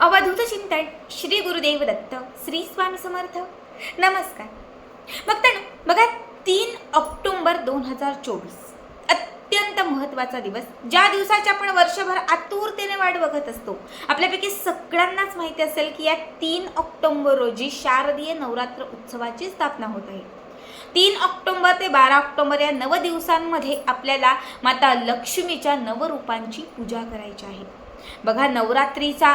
अवधूत चिंतन श्री गुरुदेव दत्त श्री स्वामी समर्थ. नमस्कार. बघताना बघा तीन ऑक्टोंबर दोन हजार चोवीस. अत्यंत महत्त्वाचा दिवस. ज्या दिवसाची आपण वर्षभर आतुरतेने वाट बघत असतो आपल्यापैकी सगळ्यांनाच माहिती असेल की या तीन ऑक्टोंबर रोजी शारदीय नवरात्र उत्सवाची स्थापना होत आहे. तीन ऑक्टोंबर ते बारा ऑक्टोंबर या नव दिवसांमध्ये आपल्याला माता लक्ष्मीच्या नवरूपांची पूजा करायची आहे. बघा नवरात्रीचा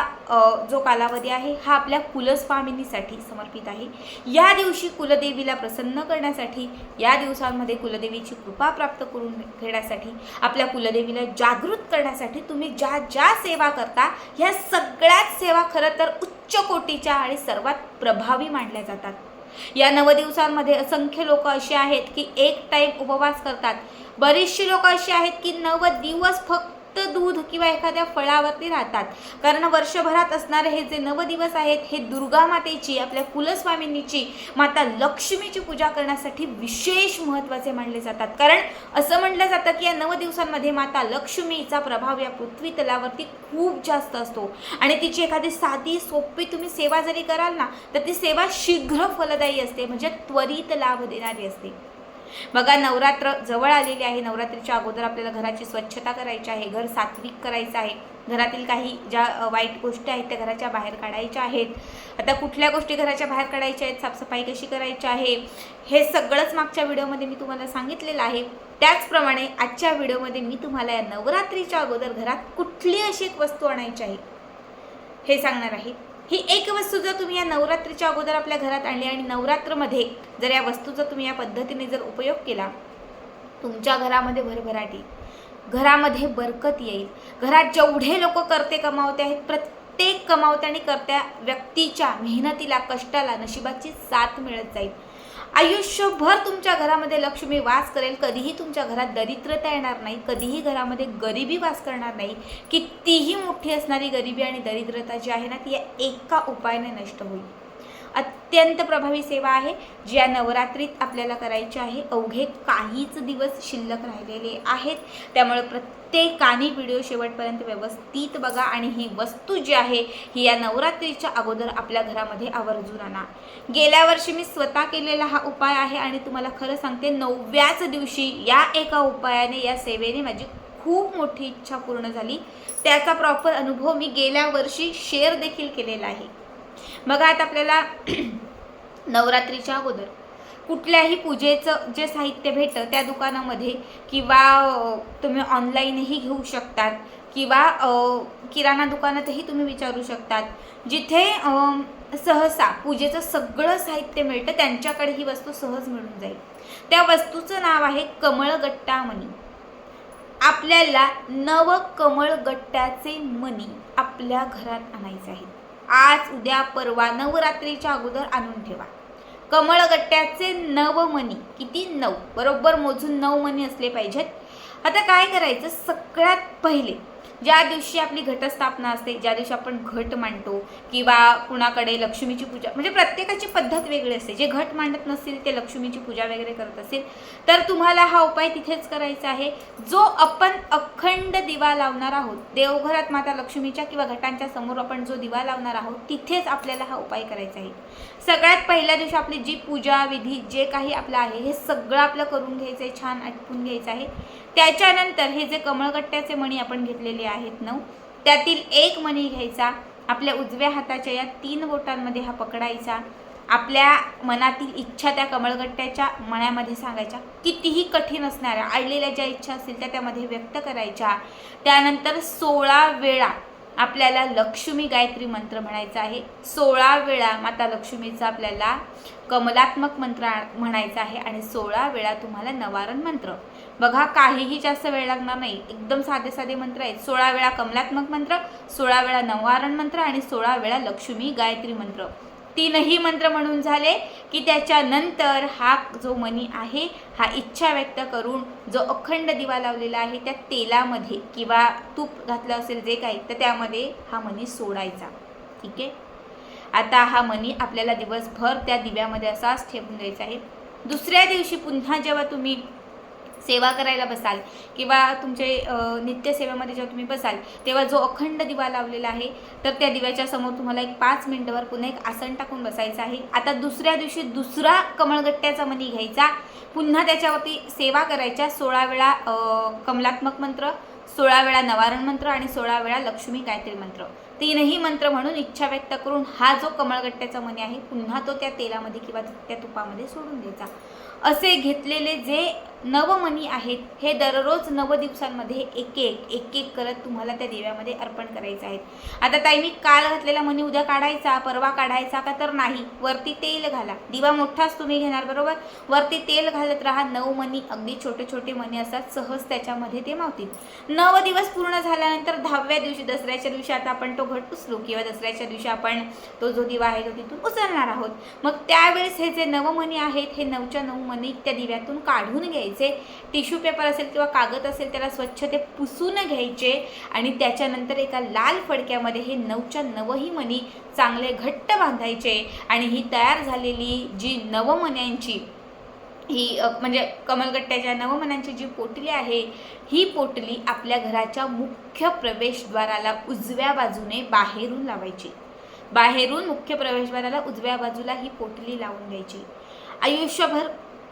जो कालावधी आहे हा आपल्या कुलस्वामिनीसाठी समर्पित आहे. या दिवशी कुलदेवीला प्रसन्न करण्यासाठी या दिवसांमध्ये कुलदेवीची कृपा प्राप्त करून घेण्यासाठी आपल्या कुलदेवीला जागृत करण्यासाठी तुम्ही ज्या ज्या सेवा करता ह्या सगळ्याच सेवा खरं तर उच्च कोटीच्या आणि सर्वात प्रभावी मानल्या जातात. या नव दिवसांमध्ये असंख्य लोक असे आहेत की एक टाईम उपवास करतात. बरीचशी लोक अशी आहेत की नव दिवस फक्त दूध किंवा एखाद्या फळावरती राहतात. कारण वर्षभरात असणारे हे जे नव दिवस आहेत हे दुर्गा मातेची आपल्या कुलस्वामिनीची माता लक्ष्मीची पूजा करण्यासाठी विशेष महत्त्वाचे मानले जातात. कारण असं म्हटलं जातं की या नव दिवसांमध्ये माता लक्ष्मीचा प्रभाव या पृथ्वी तलावरती खूप जास्त असतो. आणि तिची एखादी साधी सोपी तुम्ही सेवा जरी कराल ना तर ती सेवा शीघ्र फलदायी असते. म्हणजे त्वरित लाभ देणारी असते. बघा नवरात्र जवळ आलेली आहे. नवरात्रीच्या अगोदर आपल्याला घराची स्वच्छता करायची आहे घर सात्विक करायचं आहे. घरातील काही ज्या वाईट गोष्टी आहेत त्या घराच्या बाहेर काढायच्या आहेत. आता कुठल्या गोष्टी घराच्या बाहेर काढायच्या आहेत साफसफाई कशी करायची आहे हे सगळंच मागच्या व्हिडिओमध्ये मी तुम्हाला सांगितलेलं आहे. त्याचप्रमाणे आजच्या व्हिडिओमध्ये मी तुम्हाला या नवरात्रीच्या अगोदर घरात कुठली अशी एक वस्तू आणायची आहे हे सांगणार आहे. ही एक वस्तू जर तुम्ही या नवरात्रीच्या अगोदर आपल्या घरात आणली आणि नवरात्रमध्ये जर या वस्तूचा तुम्ही या पद्धतीने जर उपयोग केला तुमच्या घरामध्ये भरभराटी घरामध्ये बरकत येईल. घरात जेवढे लोक करते कमावते आहेत प्रत्येक कमावत्या आणि करत्या व्यक्तीच्या मेहनतीला कष्टाला नशिबाची साथ मिळत जाईल. आयुष्यभर तुमच्या घरामध्ये लक्ष्मी वास करेल. कधीही तुमच्या घरात दरिद्रता येणार नाही. कधीही घरामध्ये गरिबी वास करणार नाही. कितीही मोठी असणारी गरिबी आणि दरिद्रता जी आहे ना ती या एका उपायाने नष्ट होईल. अत्यंत प्रभावी सेवा आहे. जी या नवरात्रीत आपल्याला करायची आहे अवघे काहीच दिवस शिल्लक राहिलेले आहेत. त्यामुळे प्रत्येकाने व्हिडिओ शेवटपर्यंत व्यवस्थित बघा आणि ही वस्तू जी आहे ही या नवरात्रीच्या अगोदर आपल्या घरामध्ये आवर्जून आणा. गेल्या वर्षी मी स्वतः केलेला हा उपाय आहे आणि तुम्हाला खरं सांगते नवव्याच दिवशी या एका उपायाने या सेवेने माझी खूप मोठी इच्छा पूर्ण झाली. त्याचा प्रॉपर अनुभव मी गेल्या वर्षी शेअर देखील केलेला आहे. बघा आता आपल्याला नवरात्रीच्या अगोदर कुठल्याही पूजेचं जे साहित्य भेटतं त्या दुकानामध्ये किंवा तुम्ही ऑनलाईनही घेऊ शकतात किंवा किराणा दुकानातही तुम्ही विचारू शकतात. जिथे सहसा पूजेचं सगळं साहित्य मिळतं त्यांच्याकडे ही वस्तू सहज मिळून जाईल. त्या वस्तूचं नाव आहे कमळगट्टा मणी आपल्याला नव कमळगट्ट्याचे मणी आपल्या घरात आणायचे आहेत. आज उद्या परवा नवरात्रीच्या अगोदर आणून ठेवा. कमळगट्ट्याचे नव मणी किती नऊ? बरोबर मोजून नऊ मणी असले पाहिजेत. आता काय करायचं? सगळ्यात पहिले ज्या दिवशी आपली घटस्थापना असते ज्या दिवशी आपण घट मांडतो किंवा कुणाकडे लक्ष्मीची पूजा म्हणजे प्रत्येकाची पद्धत वेगळी असते. जे घट मांडत नसतील ते लक्ष्मीची पूजा वगैरे करत असतील तर तुम्हाला हा उपाय तिथेच करायचा आहे. जो आपण अखंड दिवा लावणार आहोत देवघरात माता लक्ष्मीच्या किंवा घटांच्या समोर आपण जो दिवा लावणार आहोत तिथेच आपल्याला हा उपाय करायचा आहे. सगळ्यात पहिल्या दिवशी आपली जी पूजा विधी जे काही आपलं आहे हे सगळं आपलं करून घ्यायचं आहे छान आटपून घ्यायचं आहे. त्याच्यानंतर हे जे कमळगट्ट्याचे मणी आपण घेतलेले आहेत नऊ. त्यातील एक मणी घ्यायचा. आपल्या उजव्या हाताच्या या तीन बोटांमध्ये हा पकडायचा. आपल्या मनातील इच्छा त्या कमळगट्ट्याच्या मण्यामध्ये सांगायच्या. कितीही कठीण असणाऱ्या आडलेल्या ज्या इच्छा असतील त्या त्यामध्ये व्यक्त करायच्या. त्यानंतर सोळा वेळा आपल्याला लक्ष्मी गायत्री मंत्र म्हणायचा आहे. सोळा वेळा माता लक्ष्मीचा आपल्याला कमलात्मक मंत्र म्हणायचा आहे आणि सोळा वेळा तुम्हाला नवारण मंत्र. बघा काहीही जास्त वेळ लागणार नाही. एकदम साधे साधे मंत्र आहेत. सोळा वेळा कमलात्मक मंत्र सोळा वेळा नवारण मंत्र आणि सोळा वेळा लक्ष्मी गायत्री मंत्र. तीनही मंत्र म्हणून झाले की त्याच्यानंतर हा जो मनी आहे हा इच्छा व्यक्त करून जो अखंड दिवा लावलेला आहे त्या तेलामध्ये किंवा तूप घातलं असेल जे काही तर त्यामध्ये हा मनी सोडायचा. ठीक आहे? आता हा मनी आपल्याला दिवसभर त्या दिव्यामध्ये असाच ठेवून द्यायचा आहे. दुसऱ्या दिवशी पुन्हा जेव्हा तुम्ही सेवा करायला बसाल किंवा तुमचे नित्यसेवेमध्ये जेव्हा तुम्ही बसाल तेव्हा जो अखंड दिवा लावलेला आहे तर त्या दिव्याच्या समोर तुम्हाला एक पाच मिनटावर पुन्हा एक आसन टाकून बसायचं आहे. आता दुसऱ्या दिवशी दुसरा कमळगट्ट्याचा मणी घ्यायचा. पुन्हा त्याच्यावरती सेवा करायच्या. सोळा वेळा कमलात्मक मंत्र सोळा वेळा नवारण मंत्र आणि सोळा वेळा लक्ष्मी गायत्री मंत्र. तीनही मंत्र म्हणून इच्छा व्यक्त करून हा जो कमळगट्ट्याचा मणी आहे पुन्हा तो त्या तेलामध्ये किंवा त्या तुपामध्ये सोडून द्यायचा. असे घेतलेले जे नवमणी आहेत हे दररोज नव दिवसांमध्ये एक एक एक एक करत तुम्हाला त्या दिव्यामध्ये अर्पण करायचे आहेत. आता ताई मी काल घातलेला मणी उद्या काढायचा परवा काढायचा का तर नाही. वरती तेल घाला. दिवा मोठाच तुम्ही घेणार बरोबर? वरती तेल घालत राहा. नऊ मणी अगदी छोटे छोटे मणी असतात सहज त्याच्यामध्ये ते मावतील. नव दिवस पूर्ण झाल्यानंतर दहाव्या दिवशी दसऱ्याच्या दिवशी आता आपण तो घट उचलू किंवा दसऱ्याच्या दिवशी आपण तो जो दिवा आहे तो तिथून उचलणार आहोत. मग त्यावेळेस हे जे नवमणी आहेत हे नऊच्या नऊ मणी त्या दिव्यातून काढून घ्यायचे. टिश्यू पेपर असेल किंवा कागद असेल त्याला स्वच्छ ते पुसून घ्यायचे आणि त्याच्यानंतर एका लाल फडक्यामध्ये हे नऊच्या नवही मणी चांगले घट्ट बांधायचे आणि ही तयार झालेली जी नवमण्यांची ही म्हणजे कमलगट्ट्याच्या नवमनांची जी पोटली आहे ही पोटली आपल्या घराच्या मुख्य प्रवेशद्वाराला उजव्या बाजूने बाहेरून लावायची. बाहेरून मुख्य प्रवेशद्वाराला उजव्या बाजूला ही पोटली लावून द्यायची आयुष्यभर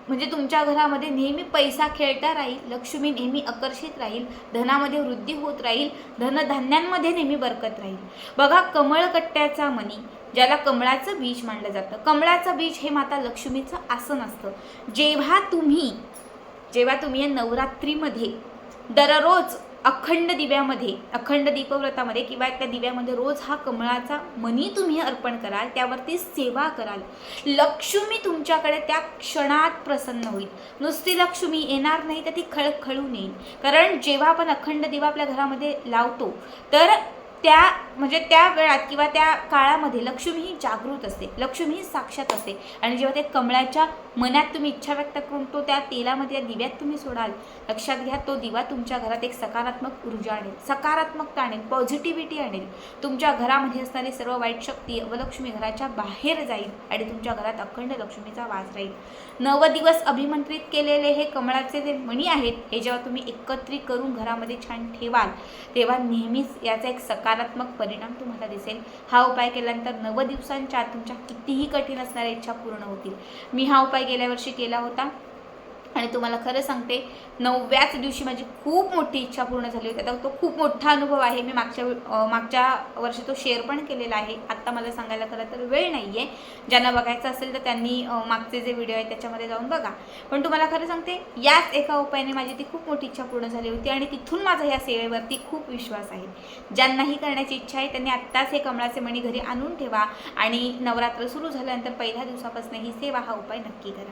म्हणजे तुमच्या घरामध्ये नेहमी पैसा खेळता राहील लक्ष्मी नेहमी आकर्षित राहील धनामध्ये वृद्धी होत राहील धनधान्यांमध्ये नेहमी बरकत राहील. बघा कमळकट्ट्याचा मनी ज्याला कमळाचं बीज मानलं जातं. कमळाचं बीज हे माता लक्ष्मीचं आसन असतं. जेव्हा तुम्ही जेव्हा तुम्ही या नवरात्रीमध्ये दररोज अखंड दिव्यामध्ये अखंड दीपव्रतामध्ये किंवा त्या दिव्यामध्ये रोज हा कमळाचा मनी तुम्ही अर्पण कराल त्यावरती सेवा कराल लक्ष्मी तुमच्याकडे त्या क्षणात प्रसन्न होईल. नुसती लक्ष्मी येणार नाही तर ती खळखळून येईल. कारण जेव्हा आपण अखंड दिवा आपल्या घरामध्ये लावतो तर त्या म्हणजे त्या वेळात किंवा त्या काळामध्ये लक्ष्मी ही जागृत असते लक्ष्मी ही साक्षात असते. आणि जेव्हा ते कमळाच्या मनात तुम्ही इच्छा व्यक्त करून तो त्या तेलामध्ये त्या दिव्यात तुम्ही सोडाल लक्षात घ्या तो दिवा तुमच्या घरात एक सकारात्मक ऊर्जा आणेल सकारात्मकता आणेल पॉझिटिव्हिटी आणेल. तुमच्या घरामध्ये असणारी सर्व वाईट शक्ती अवलक्ष्मी घराच्या बाहेर जाईल आणि तुमच्या घरात अखंड लक्ष्मीचा वास राहील. नव दिवस अभिमंत्रित केलेले हे कमळाचे जे मणी आहेत हे जेव्हा तुम्ही एकत्रित करून घरामध्ये छान ठेवाल तेव्हा नेहमीच याचा एक सकारात्मक परिणाम तुम्हाला दिसेल. हा उपाय केल्यानंतर नव दिवसांच्या आत तुमच्या कितीही कठीण असणाऱ्या इच्छा पूर्ण होतील. मी हा उपाय गेल्या वर्षी केला होता. आणि तुम्हाला खरं सांगते नवव्याच दिवशी माझी खूप मोठी इच्छा पूर्ण झाली होती. आता तो खूप मोठा अनुभव आहे. मी मागच्या मागच्या वर्षी तो शेअर पण केलेला आहे. आत्ता मला सांगायला खरं तर वेळ नाही आहे ज्यांना बघायचं असेल तर त्यांनी मागचे जे व्हिडिओ आहेत त्याच्यामध्ये जाऊन बघा. पण तुम्हाला खरं सांगते याच एका उपायाने माझी ती खूप मोठी इच्छा पूर्ण झाली होती आणि तिथून माझा या सेवेवरती खूप विश्वास आहे. ज्यांनाही करण्याची इच्छा आहे त्यांनी आत्ताच हे कमळाचे मणी घरी आणून ठेवा आणि नवरात्र सुरू झाल्यानंतर पहिल्या दिवसापासून ही सेवा हा उपाय नक्की करा.